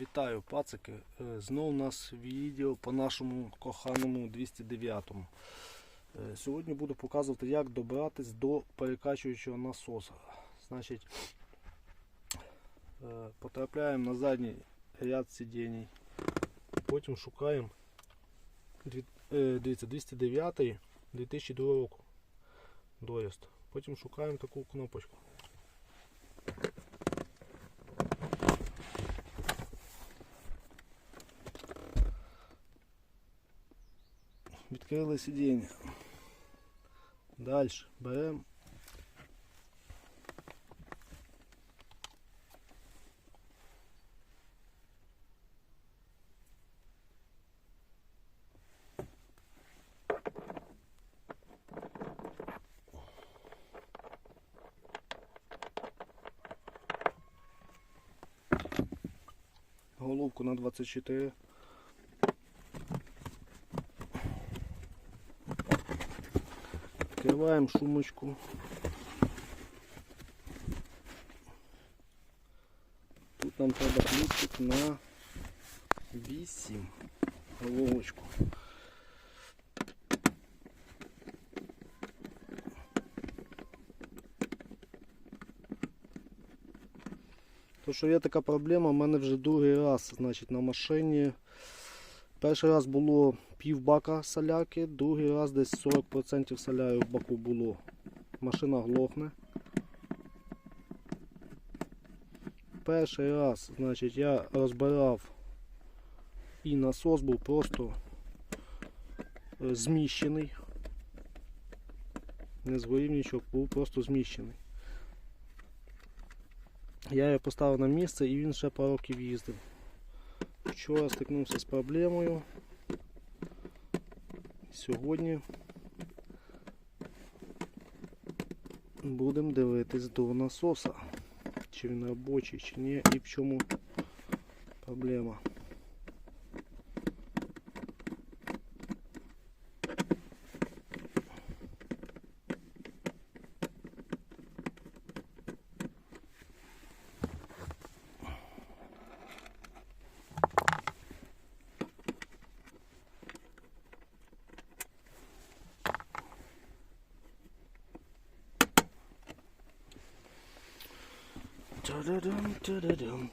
Вітаю, пацики. Е, Знов у нас відео по нашому коханому 209. Е, Сьогодні буду показувати, як добратись до перекачуючого насоса. Значить, е, потрапляємо на задній ряд сидінь. Потім шукаємо дивіться, 209 2002 року. Доїзд. Потім шукаємо таку кнопочку. Відкрили сидіння. Далі беремо. Головку на 24. Открываем шумочку. Тут нам треба ключик на 8 головочку. То, що є така проблема, в мене вже другий раз значить, на машині. Перший раз було пів бака соляки, другий раз десь 40% соляри в баку було. Машина глохне. Перший раз, значить, я розбирав і насос був просто е, зміщений. Не згорів нічого, був просто зміщений. Я його поставив на місце і він ще пару років їздив. Вчора стикнувся з проблемою. Сьогодні будемо дивитись до насоса. Чи він робочий, чи ні, і в чому проблема.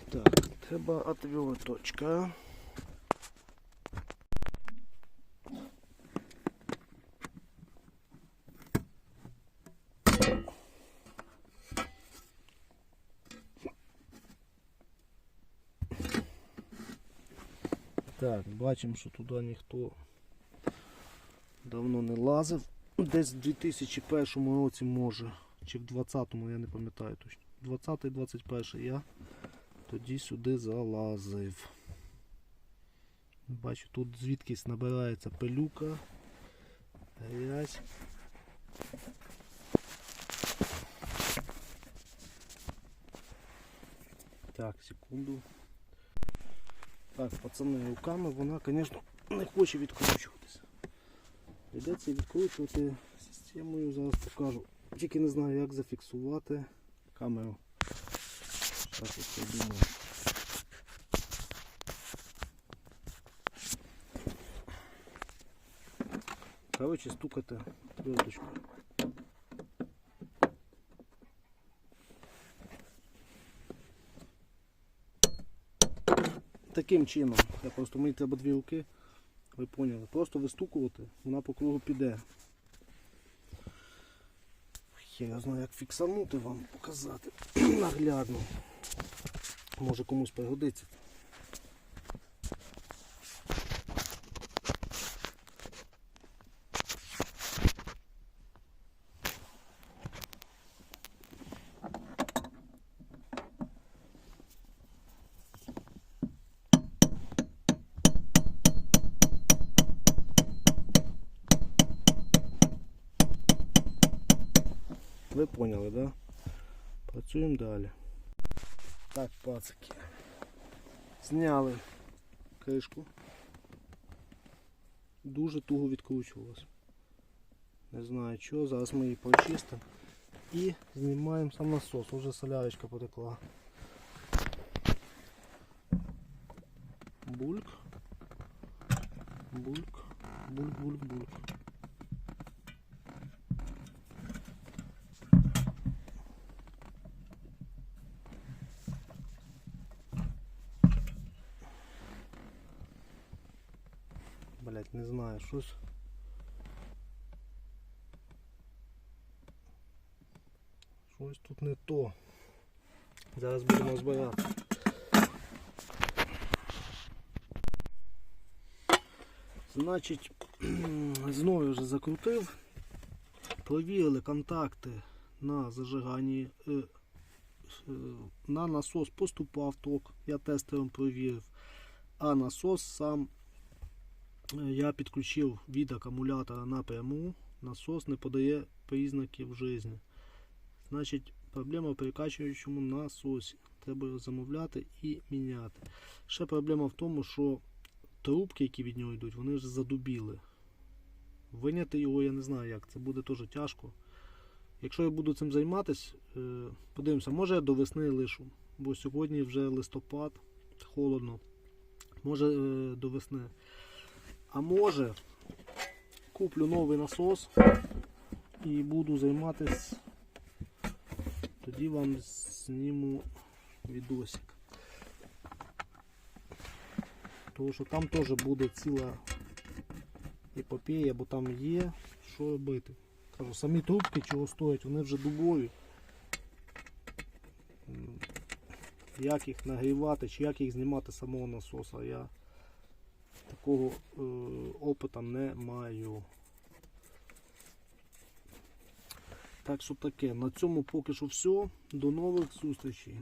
Так, треба отверточка. Так, бачимо, що туди ніхто давно не лазив. Десь в 2001 році може, чи в 20-му, я не пам'ятаю точно. 20-21 я тоді сюди залазив. Бачу, тут звідкись набирається пилюка, грязь. Так, секунду. Так, пацани, руками вона, звісно, не хоче відкручуватися. Придеться відкручувати системою, зараз покажу. Тільки не знаю, як зафіксувати камеру. Зараз я придумаю. Коротше, стукати твердочкою. Таким чином, я просто мені треба дві руки, ви поняли. Просто вистукувати, вона по кругу піде. Я знаю, як фіксанути вам, показати наглядно. Може комусь пригодиться. Ви поняли, да? Працюємо далі. Так, пацики. Зняли кришку. Дуже туго відкручувалось. Не знаю чого, зараз ми її прочистимо. І знімаємо сам насос. Уже солярочка потекла. Бульк. Бульк. Бульк, бульк, бульк. Блять, не знаю, щось. Щось тут не то. Зараз будемо збирати. Значить, знову вже закрутив. Провірили контакти на зажиганні. е, е, На насос поступав ток, я тестером провірив. А насос сам я підключив від акумулятора напряму. Насос не подає признаків життя. Значить, проблема в перекачуючому насосі. Треба його замовляти і міняти. Ще проблема в тому, що трубки, які від нього йдуть, вони вже задубіли. Виняти його я не знаю як, це буде теж тяжко. Якщо я буду цим займатися, е, подивимося, може я до весни лишу, бо сьогодні вже листопад, холодно. Може е, до весни. А може куплю новий насос і буду займатися. Тоді вам зніму відосик. Тому що там теж буде ціла епопея, бо там є що робити. Кажу, самі трубки чого стоять, вони вже дубові. Як їх нагрівати, чи як їх знімати з самого насоса, я такого е, опита не маю. Так що таке, на цьому поки що все. До нових зустрічей.